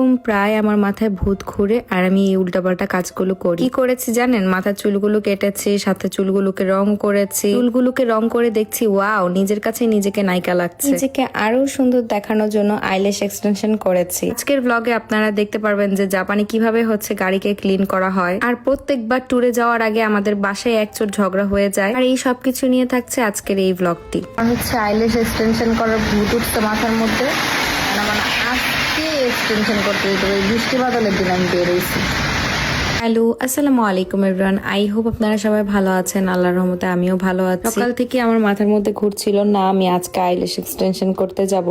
এরকম প্রায় আমার মাথায় ভূত ঘুরে আর আমি এই উল্টাপাল্টা কাজগুলো করি। কি করেছি জানেন? মাথার চুলগুলো কেটেছি, সাথে চুলগুলোকে রং করেছি। চুলগুলোকে রং করে দেখছি, ওয়াও, নিজের কাছে নিজেকে নায়িকা লাগছে। নিজেকে আরও সুন্দর দেখানোর জন্য আইলেশ এক্সটেনশন করেছি। আজকের ব্লগে আপনারা দেখতে পারবেন যে জাপানে কীভাবে হচ্ছে গাড়িকে ক্লিন করা হয়। আর প্রত্যেকবার ট্যুরে যাওয়ার আগে আমাদের বাসায় একচোট ঝগড়া হয়ে যায়। আর এই সবকিছু নিয়ে থাকছে আজকের এই ব্লগটি আমার হচ্ছে আইলেশ এক্সটেনশন করার ভূত উঠছে মাথার মধ্যে। আমার এক্সটেনশন করতে হবে এই বৃষ্টি বাদলের দিন আমি বেরোইছি হ্যালো আসসালামু আলাইকুম এভরিওয়ান আই হোপ আপনারা সবাই ভালো আছেন। আল্লাহর রহমতে আমিও ভালো আছি। সকাল থেকে আমার মাথার মধ্যে ঘুরছিল না আমি আজকে আইলেশ এক্সটেনশন করতে যাব।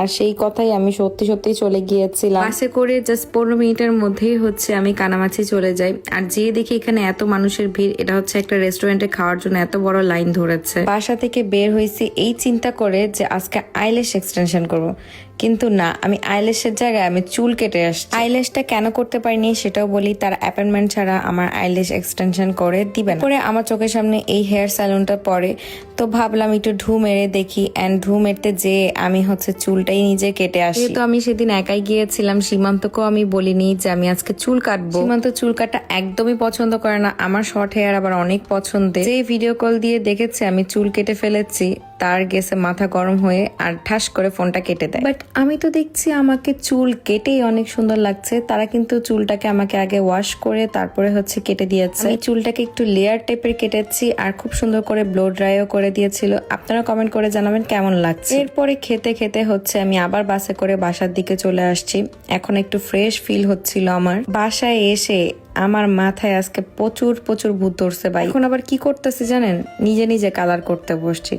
আর সেই কথাই আমি সত্যি সত্যি চলে গিয়েছিলাম। বাসে করে জাস্ট পনেরো মিনিটের মধ্যেই হচ্ছে আমি কানামাছি চলে যাই। আর যে দেখি এখানে এত মানুষের ভিড় এটা হচ্ছে একটা রেস্টুরেন্টে খাওয়ার জন্য এত বড় লাইন ধরেছে। বাসা থেকে বের হয়েছি এই চিন্তা করে যে আজকে আইলেশ এক্সটেনশন করব। কিন্তু না আমি আইলেশের জায়গায় আমি চুল কেটে আসছি। আইলেশটা কেন করতে পারিনি সেটাও বলি তার অ্যাপয়েন্টমেন্ট ছাড়া আমার আইলেশ এক্সটেনশন করে দিবেন পরে আমার চোখের সামনে এই হেয়ার স্যালুনটা পরে তো ভাবলাম একটু ঢু মেরে দেখি অ্যান্ড ঢু মেরতে যে আমি হচ্ছে চুলটাই নিজে কেটে আসি। তো আমি সেদিন একাই গিয়েছিলাম সীমান্তকেও আমি বলিনি যে আমি আজকে চুল কাটবো। সীমান্ত চুল কাটা একদমই পছন্দ করে না আমার শর্ট হেয়ার আবার অনেক পছন্দের। যে ভিডিও কল দিয়ে দেখেছে আমি চুল কেটে ফেলেছি। তার গেছে মাথা গরম হয়ে আর ঠাস করে ফোনটা কেটে দেয়। বাট আমি তো দেখছি আমাকে চুল কেটেই অনেক সুন্দর লাগছে। তারা কিন্তু চুলটাকে আমাকে আগে ওয়াশ করে তারপরে হচ্ছে কেটে দিয়েছে। আমি চুলটাকে একটু লেয়ার টাইপের কেটেছি আর খুব সুন্দর করে ব্লো ড্রাইও করে দিয়েছিল। আপনারা কমেন্ট করে জানাবেন কেমন লাগছে। এরপরে খেতে খেতে হচ্ছে আমি আবার বাসে করে বাসার দিকে চলে আসছি। এখন একটু ফ্রেশ ফিল হচ্ছিল আমার। বাসায় এসে আমার মাথায় আজকে প্রচুর প্রচুর ভূত ধরছে ভাই। এখন আবার কি করতেছি জানেন? নিজে নিজে কালার করতে বসছি।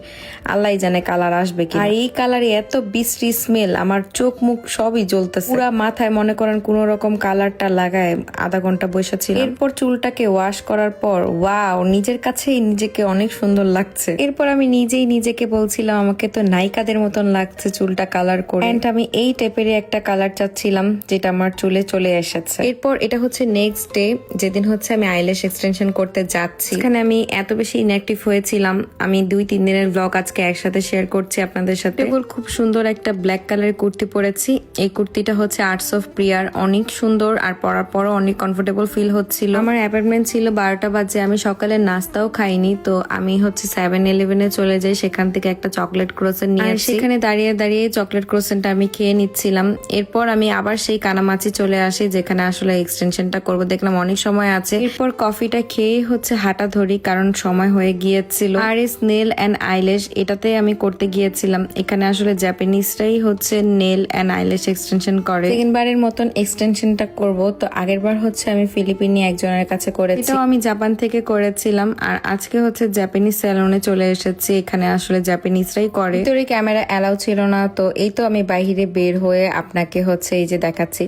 আল্লাহ জানে কালার আসবে কি আর এই কালারে এত বিশ্রী স্মেল আমার চোখ মুখ সবই জ্বলতেছে। পুরা মাথায় মনে করেন কোন রকম কালারটা লাগায় আধা ঘণ্টা বসে ছিল এরপর চুলটাকে ওয়াশ করার পর ওয়াও নিজের কাছেই নিজেকে অনেক সুন্দর লাগছে। এরপর আমি নিজেই নিজেকে বলছিলাম আমাকে তো নায়িকাদের মতন লাগছে চুলটা কালার করে। And আমি এই টাইপেরই একটা কালার চাচ্ছিলাম যেটা আমার চুলে চলে এসেছে। এরপর এটা হচ্ছে নেক্সট ডে যেদিন হচ্ছে আমি আইলেশ এক্সটেনশন করতে যাচ্ছি এখানে আমি এত বেশি ইনঅ্যাক্টিভ হয়েছিলাম। আমি দুই তিন দিনের ব্লগ আজকে একসাথে শেয়ার করছি আপনাদের সাথে। খুব সুন্দর একটা ব্ল্যাক কালারের কুর্তি পরেছি। এই কুর্তিটা হচ্ছে আর্টস অফ প্রিয়ার অনেক সুন্দর আর পরার পরও অনেক কমফোর্টেবল ফিল হচ্ছিল। আমার অ্যাপয়েন্টমেন্ট ছিল বারোটা বাজে আমি সকালে নাস্তাও খাইনি তো আমি হচ্ছে সেভেন ইলেভেনে চলে যাই সেখান থেকে একটা চকলেট ক্রোসেন নিয়ে আসি। সেখানে দাঁড়িয়ে দাঁড়িয়ে চকলেট ক্রোসেনটা আমি খেয়ে নিচ্ছিলাম। এরপর আমি আবার সেই কানামাছি চলে আসি যেখানে আসলে এক্সটেনশনটা করব। দেখলাম অনেক সময় আছে। এরপর কফিটা খেয়ে হচ্ছে হাঁটা ধরি কারণ সময় হয়ে গিয়েছিল। R S nail and eyelash এটাতে আমি করতে গিয়েছিলাম। এখানে আসলে জাপানিজরাই হচ্ছে নেল অ্যান্ড আইলেশ এক্সটেনশন করে। সেকেন্ডবারের মতন এক্সটেনশনটা করব। তো আগের বার হচ্ছে আমি ফিলিপিনি একজনের কাছে করেছি। এটাও আমি জাপান থেকে করেছিলাম। আর আজকে হচ্ছে জাপানিজ স্যালনে চলে এসেছি। এখানে আসলে জাপানিজরাই করে। ভিতরে ক্যামেরা অ্যালাউ ছিল না। তো এই তো আমি বাইরে বের হয়ে আপনাকে হচ্ছে এই যে দেখাচ্ছি।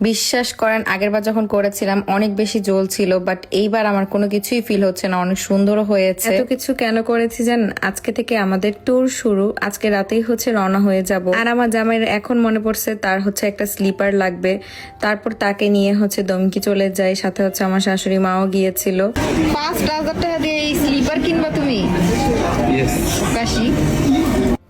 বিশ্বাস করেন আগের বার যখন করেছিলাম অনেক বেশি জল ছিল বাট এইবার আমার কোনো কিছুই ফিল হচ্ছে না অনেক সুন্দরও হয়েছে। এত কিছু কেন করেছি জান? আজকে থেকে আমাদের ট্যুর শুরু। আজকে রাতেই হচ্ছে রওনা হয়ে যাব। আর আমার জামাইয়ের এখন মনে পড়ছে তার হচ্ছে একটা স্লিপার লাগবে। তারপর তাকে নিয়ে হচ্ছে দমকি চলে যায় সাথে হচ্ছে আমার শাশুড়ি মাও গিয়েছিল। পাঁচ হাজার টাকা দিয়ে এই স্লিপার কিনবা তুমি? কাশি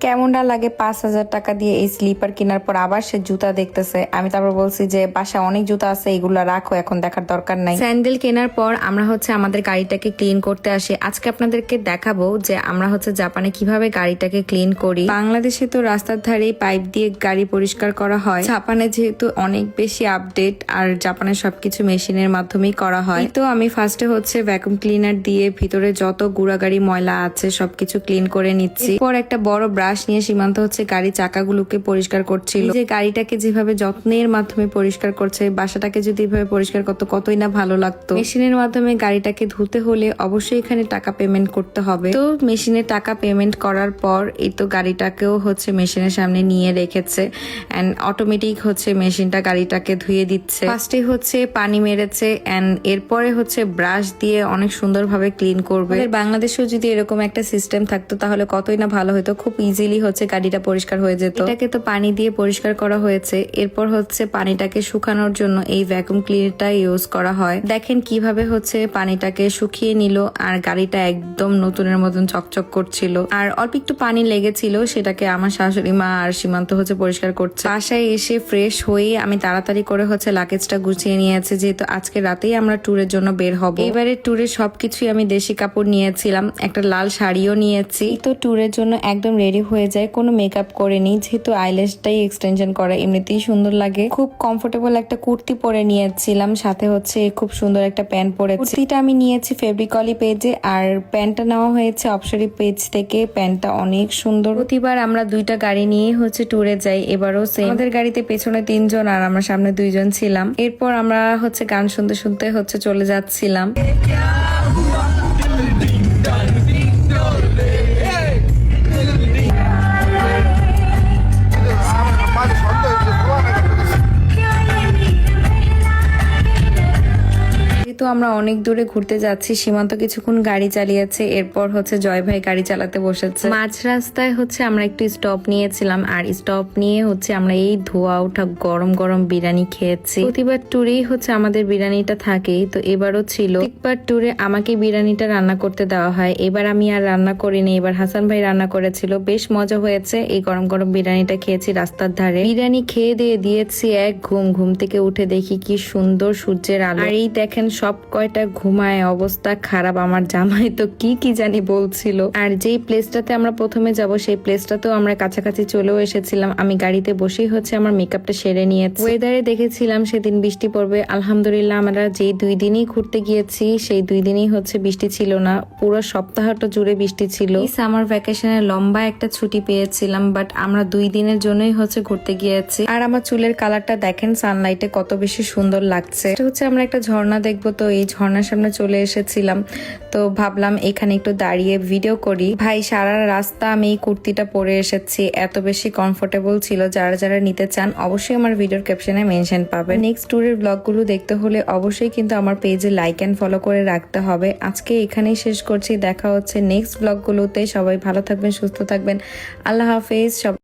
কেমনটা লাগে পাঁচ হাজার টাকা দিয়ে এই স্লিপার কেনার পর আবার সে জুতা দেখতেছে? আমি তারপর বলছি যে, বাসায় অনেক জুতা আছে, এগুলো রাখো, এখন দেখার দরকার নাই। স্যান্ডেল কেনার পর আমরা হচ্ছে আমাদের গাড়িটাকে ক্লিন করতে আসি। আজকে আপনাদেরকে দেখাবো যে আমরা হচ্ছে জাপানে কীভাবে গাড়িটাকে ক্লিন করি। বাংলাদেশে তো রাস্তার ধারে পাইপ দিয়ে গাড়ি পরিষ্কার করা হয়। জাপানে যেহেতু অনেক বেশি আপডেট, আর জাপানে সবকিছু মেশিনের মাধ্যমেই করা হয়। তো আমি ফার্স্টে হচ্ছে ভ্যাকুম ক্লিনার দিয়ে ভিতরে যত গুড়াগাড়ি ময়লা আছে সবকিছু ক্লিন করে নিচ্ছি। পর একটা বড় ব্রাশ নিয়ে সীমান্ত হচ্ছে গাড়ি চাকাগুলোকে পরিষ্কার করছিল। যে গাড়িটাকে যেভাবে যত্নের মাধ্যমে পরিষ্কার করছে, বাসাটাকে যদি এভাবে পরিষ্কার করতো, কতই না ভালো লাগতো। মেশিনের মাধ্যমে গাড়িটাকে ধুতে হলে অবশ্যই এখানে টাকা পেমেন্ট করতে হবে। তো মেশিনে টাকা পেমেন্ট করার পর এই তো গাড়িটাকেও হচ্ছে মেশিনের সামনে নিয়ে রেখেছে এন্ড অটোমেটিক হচ্ছে মেশিনটা গাড়িটাকে ধুয়ে দিচ্ছে। ফার্স্টে হচ্ছে পানি মেরেছে এন্ড এরপরে হচ্ছে ব্রাশ দিয়ে অনেক সুন্দরভাবে ক্লিন করবে। বাংলাদেশেও যদি এরকম একটা সিস্টেম থাকতো, তাহলে কতই না ভালো হতো, খুব ইজি ইজিলি হচ্ছে গাড়িটা পরিষ্কার হয়ে যেত। এটাকে তো পানি দিয়ে পরিষ্কার করা হয়েছে। এরপর হচ্ছে পানিটাকে শুকানোর জন্য এই ভ্যাকুম ক্লিনারটা ইউজ করা হয়। দেখেন কীভাবে হচ্ছে পানিটাকে শুকিয়ে নিল আর গাড়িটা একদম নতুনের মতন চকচক করছিল। আর অল্প একটু পানি লেগেছিল, সেটাকে আমার শাশুড়ি মা আর সীমান্ত হচ্ছে পরিষ্কার করছে। বাসায় এসে ফ্রেশ হয়ে আমি তাড়াতাড়ি করে হচ্ছে লাগেজটা গুছিয়ে নিয়েছি, যেহেতু আজকে রাতেই আমরা ট্যুরের জন্য বের হব। এবারে ট্যুরে সবকিছুই আমি দেশি কাপড় নিয়েছিলাম, একটা লাল শাড়িও নিয়েছি। তো ট্যুরের জন্য একদম রেডি হয়ে যায়, কোনো মেকআপ করেনি যেহেতু আইলেসটাই এক্সটেনশন করা এমনিতেই সুন্দর লাগে। খুব কমফোর্টেবল একটা কুর্তি পরে নিয়েছিলাম, সাথে হচ্ছে খুব সুন্দর একটা প্যান্ট পরেছি। কুর্তিটা আমি নিয়েছি ফেব্রিকলি পেজে আর প্যান্টটা নেওয়া হয়েছে অপসরি পেজ থেকে। প্যান্টটা অনেক সুন্দর। প্রতিবার আমরা দুইটা গাড়ি নিয়ে হচ্ছে ট্যুরে যাই, এবারও same। আমাদের গাড়িতে পেছনে তিনজন আর আমরা সামনে দুইজন ছিলাম। এরপর আমরা হচ্ছে গান শুনতে শুনতে হচ্ছে চলে যাচ্ছিলাম। আমরা অনেক দূরে ঘুরতে যাচ্ছি। সীমান্ত কিছুক্ষণ গাড়ি চালিয়েছে, এরপর হচ্ছে জয় ভাই গাড়ি চালাতে বসেছে। মাঝ রাস্তায় হচ্ছে আমরা একটু স্টপ নিয়েছিলাম, আর স্টপ নিয়ে হচ্ছে আমরা এই ধোয়া ওঠা গরম গরম বিরিয়ানি খেয়েছি। প্রতিবার ট্যুরেই হচ্ছে আমাদের বিরিয়ানিটা থাকেই তো এবারও ছিল। প্রত্যেকবার ট্যুরে আমাকে বিরিয়ানিটা রান্না করতে দেওয়া হয়। এবার আমি আর রান্না করিনি, এবার হাসান ভাই রান্না করেছিল। বেশ মজা হয়েছে, এই গরম গরম বিরিয়ানিটা খেয়েছি রাস্তার ধারে। বিরিয়ানি খেয়ে দিয়ে দিয়েছি এক ঘুম ঘুম থেকে উঠে দেখি কি সুন্দর সূর্যের আলো। আর এই দেখেন সব কয়টা ঘুমায়, অবস্থা খারাপ, আমার জামাই তো কি কি জানি বলছিল। আর যেই প্লেসটাতে আমরা প্রথমে যাব, সেই প্লেসটাতেও আমরা কাছাকাছি চলেও এসেছিলাম। আমি গাড়িতে বসেই হচ্ছে আমার মেকআপটা সেরে নিয়েছি। ওয়েদারে দেখেছিলাম সেদিন বৃষ্টি পড়বে। আলহামদুলিল্লাহ, আমরা যেই দুই দিনই ঘুরতে গিয়েছি, সেই দুই দিনই হচ্ছে বৃষ্টি ছিল না। পুরো সপ্তাহটা জুড়ে বৃষ্টি ছিল। সামার ভ্যাকেশনে লম্বা একটা ছুটি পেয়েছিলাম বাট আমরা দুই দিনের জন্যই হচ্ছে ঘুরতে গিয়েছি। আর আমার চুলের কালারটা দেখেন সানলাইটে কত বেশি সুন্দর লাগছে। হচ্ছে আমরা একটা ঝর্ণা দেখব, তো এই ঝর্ণার সামনে চলে এসেছিলাম। তো ভাবলাম এখানে একটু দাঁড়িয়ে ভিডিও করি। ভাই, সারা রাস্তা আমি এই কুর্তিটা পরে এসেছি। এত বেশি কমফোর্টেবল ছিল। যারা যারা নিতে চান, অবশ্যই আমার ভিডিওর ক্যাপশনে মেনশন পাবে নেক্সট ট্যুরের ব্লগগুলো দেখতে হলে অবশ্যই কিন্তু আমার পেজে লাইক অ্যান্ড ফলো করে রাখতে হবে। আজকে এখানেই শেষ করছি। দেখা হচ্ছে নেক্সট ব্লগগুলোতে সবাই ভালো থাকবেন, সুস্থ থাকবেন। আল্লাহ হাফেজ। সব